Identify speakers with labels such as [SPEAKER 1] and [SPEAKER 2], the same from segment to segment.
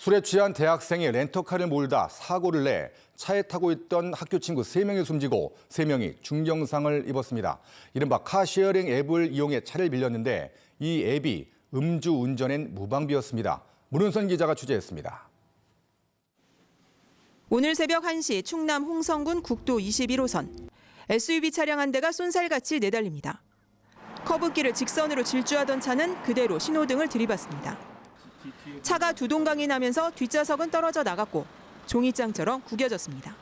[SPEAKER 1] 술에 취한 대학생이 렌터카를 몰다 사고를 내 차에 타고 있던 학교 친구 세명이 숨지고 세명이 중경상을 입었습니다. 이른바 카쉐어링 앱을 이용해 차를 빌렸는데 이 앱이 음주 운전엔 무방비였습니다. 문은선 기자가 취재했습니다.
[SPEAKER 2] 오늘 새벽 1시 충남 홍성군 국도 21호선 SUV 차량 한 대가 쏜살같이 내달립니다. 커브길을 직선으로 질주하던 차는 그대로 신호등을 들이받습니다. 차가 두 동강이 나면서 뒷좌석은 떨어져 나갔고 종이장처럼 구겨졌습니다.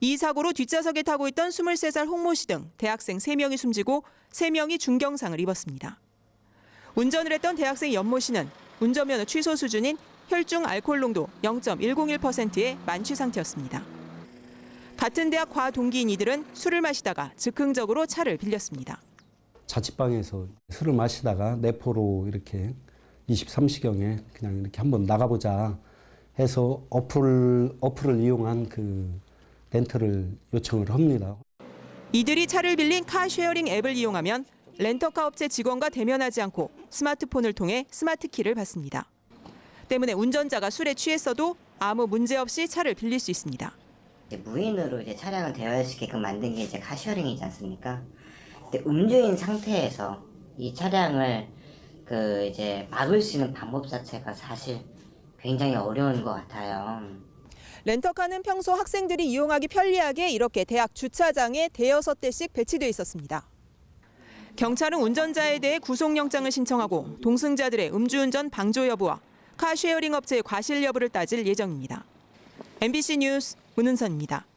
[SPEAKER 2] 이 사고로 뒷좌석에 타고 있던 23살 홍모 씨 등 대학생 3명이 숨지고 3명이 중경상을 입었습니다. 운전을 했던 대학생 연모 씨는 운전면허 취소 수준인 혈중 알코올 농도 0.101%의 만취 상태였습니다. 같은 대학 과 동기인 이들은 술을 마시다가 즉흥적으로 차를 빌렸습니다.
[SPEAKER 3] 자취방에서 술을 마시다가 내포로 이렇게 23시경에 그냥 이렇게 한번 나가보자 해서 어플, 어플을 이용한 그 렌트를 요청을 합니다.
[SPEAKER 2] 이들이 차를 빌린 카쉐어링 앱을 이용하면 렌터카 업체 직원과 대면하지 않고 스마트폰을 통해 스마트키를 받습니다. 때문에 운전자가 술에 취했어도 아무 문제 없이 차를 빌릴 수 있습니다.
[SPEAKER 4] 이제 무인으로 이제 차량을 대여시게끔 만든 게 이제 카시어링이지 않습니까? 근데 음주인 상태에서 이 차량을 그 이제 막을 수 있는 방법 자체가 사실 굉장히 어려운 것 같아요.
[SPEAKER 2] 렌터카는 평소 학생들이 이용하기 편리하게 이렇게 대학 주차장에 대여섯 대씩 배치돼 있었습니다. 경찰은 운전자에 대해 구속영장을 신청하고 동승자들의 음주운전 방조 여부와 카쉐어링 업체의 과실 여부를 따질 예정입니다. MBC 뉴스 문은선입니다.